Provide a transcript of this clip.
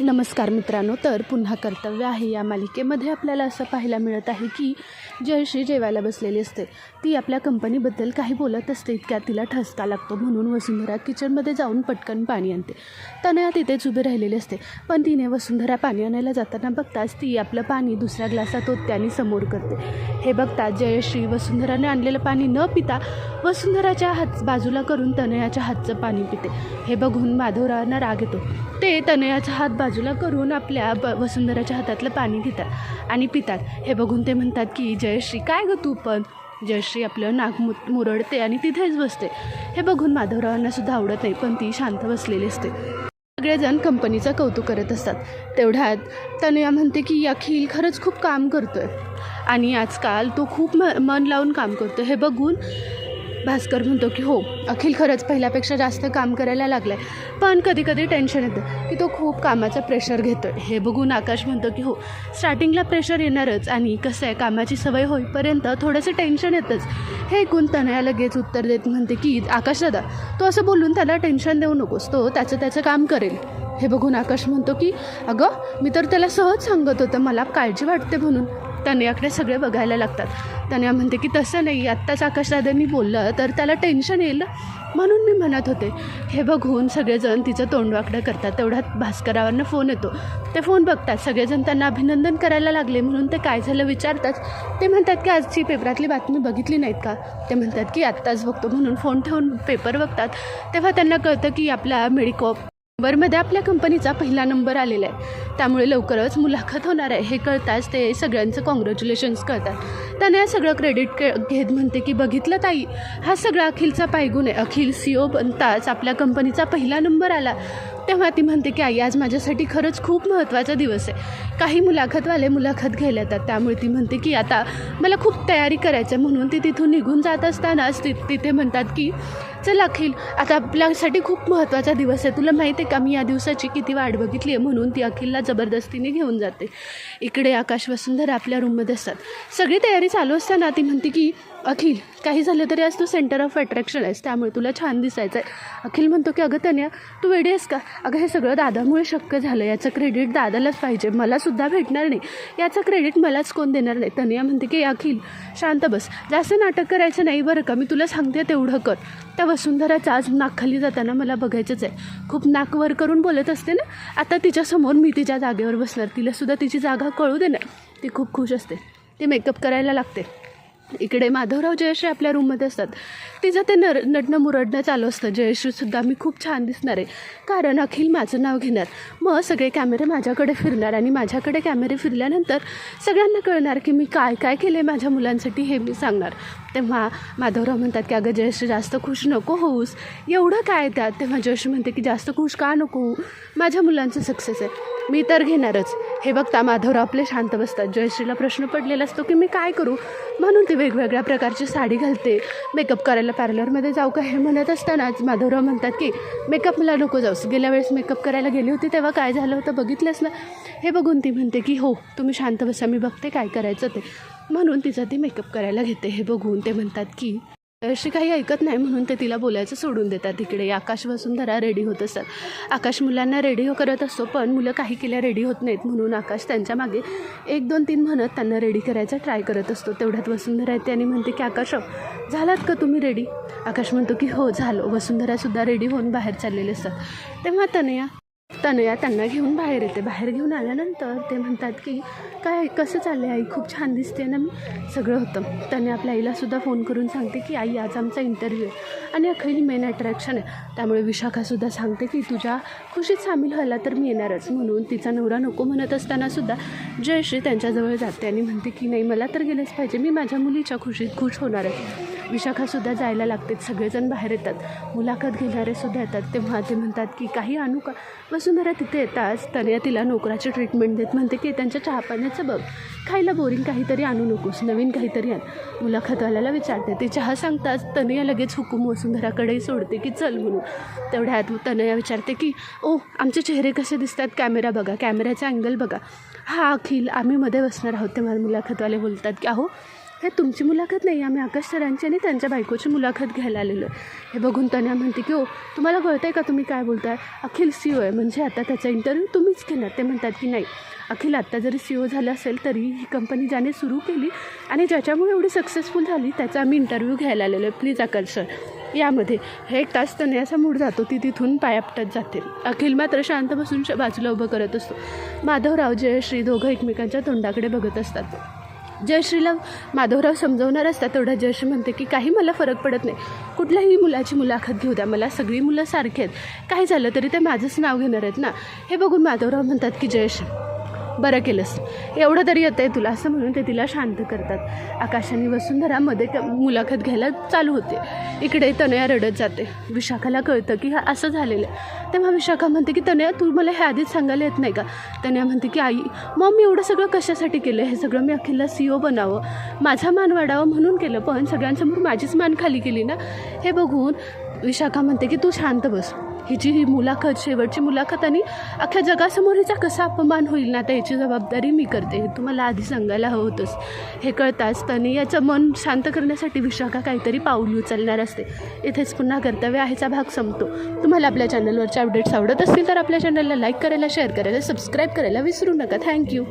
नमस्कार मित्रांनो तर पुन्हा कर्तव्य आहे या मालिकेमध्ये आपल्याला असं पाहायला मिळत आहे की जयश्री जेवायला बसलेली असते. ती आपल्या कंपनीबद्दल काही बोलत असते इतक्या तिला ठसका लागतो म्हणून वसुंधरा किचनमध्ये जाऊन पटकन पाणी आणते. तनया तिथेच उभी राहिलेली असते पण तिने वसुंधरा पाणी आणायला जाताना बघताच ती आपलं पाणी दुसऱ्या ग्लासात ओतते आणि समोर करते. हे बघता जयश्री वसुंधराने आणलेलं पाणी न पिता वसुंधराच्या हात बाजूला करून तनयाच्या हातचं पाणी पिते. हे बघून माधवरावांना राग येतो. ते तनयाचा हात बाजूला करून आपल्या ब वसुंधराच्या हातातलं पाणी घेतात आणि पितात. हे बघून ते म्हणतात की जयश्री काय गं तू पण? जयश्री आपलं नाक मु मुरडते आणि तिथेच बसते. हे बघून माधवरावांना सुद्धा आवडत नाही पण ती शांत बसलेली असते. सगळेजण कंपनीचं कौतुक करत असतात. तेवढ्यात तनया म्हणते की अखिल खरंच खूप काम करतोय आणि आजकाल तो खूप म मन लावून काम करतो हे बघून भास्कर म्हणतो की हो अखिल खरंच पहिल्यापेक्षा जास्त काम करायला लागलं आहे पण कधी कधी टेन्शन येतं की तो खूप कामाचं प्रेशर घेतो आहे हे बघून आकाश म्हणतो की हो स्टार्टिंगला प्रेशर येणारच आणि कसं आहे कामाची सवय होईपर्यंत थोडंसं टेन्शन येतंच. हे ऐकून तनया लगेच उत्तर देत म्हणते की आकाश दादा तो असं बोलून त्याला टेन्शन देऊ नकोस तो त्याचं त्याचं काम करेल. हे बघून आकाश म्हणतो की अगं मी तर त्याला सहज सांगत होतं मला काळजी वाटते म्हणून. तनयाकडे सगळे बघायला लागतात. तनया म्हणते की तसं नाही आत्ताच आकाशदादांनी बोललं तर त्याला टेन्शन येईल म्हणून मी म्हणत होते हे बघून सगळेजण तिचं तोंडवाकडं करतात तेवढ्यात भास्करावरनं फोन येतो. ते फोन बघतात सगळेजण त्यांना अभिनंदन करायला लागले म्हणून ते काय झालं विचारतात. ते म्हणतात की आजची पेपरातली बातमी बघितली नाहीत का? ते म्हणतात की आत्ताच बघतो म्हणून फोन ठेवून पेपर बघतात. तेव्हा त्यांना कळतं की आपला मेडिकॉप नंबरमध्ये आपल्या कंपनीचा पहिला नंबर आलेला आहे. त्यामुळे लवकरच मुलाखत होणार आहे. हे कळताच ते सगळ्यांचं कॉंग्रॅच्युलेशन्स करतात. त्याने सगळं क्रेडिट के घेत म्हणते की बघितलं ताई हा सगळा अखिलचा पायगुण आहे. अखिल सी ओ बनताच आपल्या कंपनीचा पहिला नंबर आला. तेव्हा ती म्हणते की आई आज माझ्यासाठी खरंच खूप महत्त्वाचा दिवस आहे. काही मुलाखतवाले मुलाखत घ्यायला येतात. त्यामुळे ती म्हणते की आता मला खूप तयारी करायचं आहे. म्हणून ती तिथून निघून जात असतानाच ति तिथे म्हणतात की चल अखिल आता आपल्यासाठी खूप महत्त्वाचा दिवस आहे. तुला माहिती आहे का? मी या दिवसाची किती वाट बघितली आहे म्हणून ती अखिलला जबरदस्तीने घेऊन जाते. इकडे आकाश वसुंधरा आपल्या रूममध्ये असतात. सगळी तयारी चालू असताना ती म्हणते की अखिल काही झालं तरी आज तू सेंटर ऑफ अट्रॅक्शन आहेस त्यामुळे तुला छान दिसायचं आहे अखिल म्हणतो की अगं तन्या तू वेडी आहेस का? अगं हे सगळं दादामुळे शक्य झालं. याचं क्रेडिट दादालाच पाहिजे. मलासुद्धा भेटणार नाही. याचं क्रेडिट मलाच कोण देणार नाही. तन्या म्हणते की अखिल शांत बस. जास्त नाटक करायचं नाही बरं का? मी तुला सांगते तेवढं कर. त्या वसुंधराचं आज नाकखाली जाताना मला बघायचंच आहे. खूप नाकवर करून बोलत असते ना? आता तिच्यासमोर मी तिच्या जागेवर बसणार. तिलासुद्धा तिची जागा कळू दे ती खूप खुश असते. ती मेकअप करायला लागते. इकडे माधवराव जयश्री आपल्या रूममध्ये असतात. तिचं ते नर नटणं मुरडणं चालू असतं. जयश्रीसुद्धा मी खूप छान दिसणार. आहे कारण अखिल माझं नाव घेणार. मग सगळे कॅमेरे माझ्याकडे फिरणार आणि माझ्याकडे कॅमेरे फिरल्यानंतर सगळ्यांना कळणार की मी काय काय केलं आहे माझ्या मुलांसाठी हे मी सांगणार. तेव्हा माधवराव म्हणतात की अगं जयश्री जास्त खुश नको होऊस. एवढं काय त्यात? तेव्हा जयश्री म्हणते की जास्त खुश का नको? होऊ माझ्या मुलांचं सक्सेस आहे. मी तर घेणारच. हे बघता माधवराव आपले शांत बसतात. जयश्रीला प्रश्न पडलेला असतो की मी काय करू? म्हणून ती वेगवेगळ्या प्रकारची साडी घालते. मेकअप करायला पार्लरमध्ये जाऊ का हे म्हणत असतानाच माधवराव म्हणतात की मेकअपला नको जाऊस. गेल्या वेळेस मेकअप करायला गेली होती तेव्हा काय झालं होतं बघितलंस ना? हे बघून ती म्हणते की हो तुम्ही शांत बसा. मी बघते काय करायचं ते. म्हणून तिचं ती मेकअप करायला घेते. हे बघून ते म्हणतात की अशी काही ऐकत नाही म्हणून ते तिला बोलायचं सोडून देतात. तिकडे आकाश वसुंधरा रेडी होत असतात. आकाश मुलांना रेडी हो करत असतो पण मुलं काही केल्या रेडी होत नाहीत म्हणून आकाश त्यांच्या मागे एक दोन तीन म्हणत त्यांना रेडी करायचा ट्राय करत असतो. तेवढ्यात वसुंधरा येते आणि म्हणते की आकाश झालात का तुम्ही रेडी आकाश म्हणतो की हो झालो. वसुंधरासुद्धा रेडी होऊन बाहेर चाललेले असतात. तेव्हा तनया तनया त्यांना घेऊन बाहेर येते. बाहेर घेऊन आल्यानंतर ते म्हणतात की काय कसं चाललं आहे आई? खूप छान दिसते ना मी? सगळं होतं. त्याने आपल्या आईलासुद्धा फोन करून सांगते की आई आज आमचा इंटरव्ह्यू आहे आणि अखेरी मेन अट्रॅक्शन आहे. त्यामुळे विशाखासुद्धा सांगते की तुझ्या खुशीत सामील व्हायला तर मी येणारच. म्हणून तिचा नवरा नको म्हणत असतानासुद्धा जयश्री त्यांच्याजवळ जाते आणि म्हणते की नाही मला तर गेलंच पाहिजे. मी माझ्या मुलीच्या खुशीत खुश होणार आहे विशाखासुद्धा जायला लागते सगळेजण बाहेर येतात. मुलाखत घेणारेसुद्धा येतात. तेव्हा ते म्हणतात की काही आणू का वसुंधरा तिथे येताच तनया तिला नोकराची ट्रीटमेंट देत म्हणते की त्यांच्या चहापाण्याचं बघ. खायला बोरिंग काहीतरी आणू नकोस. नवीन काहीतरी आण. मुलाखतवाल्याला विचारते. ते चहा सांगताच तनया लगेच हुकूम वसुंधराकडेही सोडते की चल म्हणून. तेवढ्यात तनया विचारते की ओ आमचे चेहरे कसे दिसतात? कॅमेरा बघा. कॅमेऱ्याचा अँगल बघा. हा अखिल. आम्ही मध्ये बसणार आहोत. तेव्हा मुलाखतवाले बोलतात की अहो हे तुमची मुलाखत नाही आम्ही आकाश सरांची आणि त्यांच्या बायकोची मुलाखत घ्यायला आलेलो आहे. हे बघून तन्या म्हणते की हो तुम्हाला कळतं आहे का तुम्ही काय बोलताय? अखिल सी ओ आहे म्हणजे आता त्याचा इंटरव्ह्यू तुम्हीच घेणार. ते म्हणतात की नाही अखिल आत्ता जरी सी ओ झालं असेल तरी ही कंपनी ज्याने सुरू केली आणि ज्याच्यामुळे एवढी सक्सेसफुल झाली त्याचा आम्ही इंटरव्ह्यू घ्यायला आलेलो आहे. प्लीज आकाश सर यामध्ये हे एक तास तनयाचा मूड जातो ती तिथून पायापटत जाते. अखिल मात्र शांत बसून बाजूला उभं करत असतो. माधवराव जयश्री दोघं एकमेकांच्या तोंडाकडे बघत असतात. जयश्रीला माधवराव समजवणार असतात तेवढा जयश्री म्हणते की काही मला फरक पडत नाही. कुठल्याही मुलाची मुलाखत घेऊ द्या. मला सगळी मुलं सारखी आहेत. काही झालं तरी ते माझंच नाव घेणार आहेत ना? हे बघून माधवराव म्हणतात की जयश्री बरं केलंस. एवढं तरी येतं आहे तुला असं म्हणून ते तिला शांत करतात. आकाशाने वसुंधरामध्ये मुलाखत घ्यायला चालू होते. इकडे तनया रडत जाते. विशाखाला कळतं की हा असं झालेलं आहे. तेव्हा विशाखा म्हणते की तनया तू मला हे आधीच सांगायला येत नाही का? तनया म्हणते की आई मग मी एवढं सगळं कशासाठी केलं? हे सगळं मी अखिलला सी ओ बनावं. माझा मान वाढावं म्हणून केलं पण सगळ्यांसमोर माझीच मान खाली केली ना? हे बघून विशाखा म्हणते की तू शांत बस. हिची ही मुलाखत शेवटची मुलाखत आणि अख्ख्या जगासमोर हिचा कसा अपमान होईल ना आता याची जबाबदारी मी करते. हे तुम्हाला आधी सांगायला हवं होतंच. हे कळताच त्यांनी याचं मन शांत करण्यासाठी विशाखा काहीतरी पाऊल उचलणार असते. इथेच पुन्हा कर्तव्य आहेचा भाग संपतो. तुम्हाला आपल्या चॅनलवरचे अपडेट्स आवडत असतील तर आपल्या चॅनलला लाईक करायला शेअर करायला सबस्क्राईब करायला विसरू नका. थँक्यू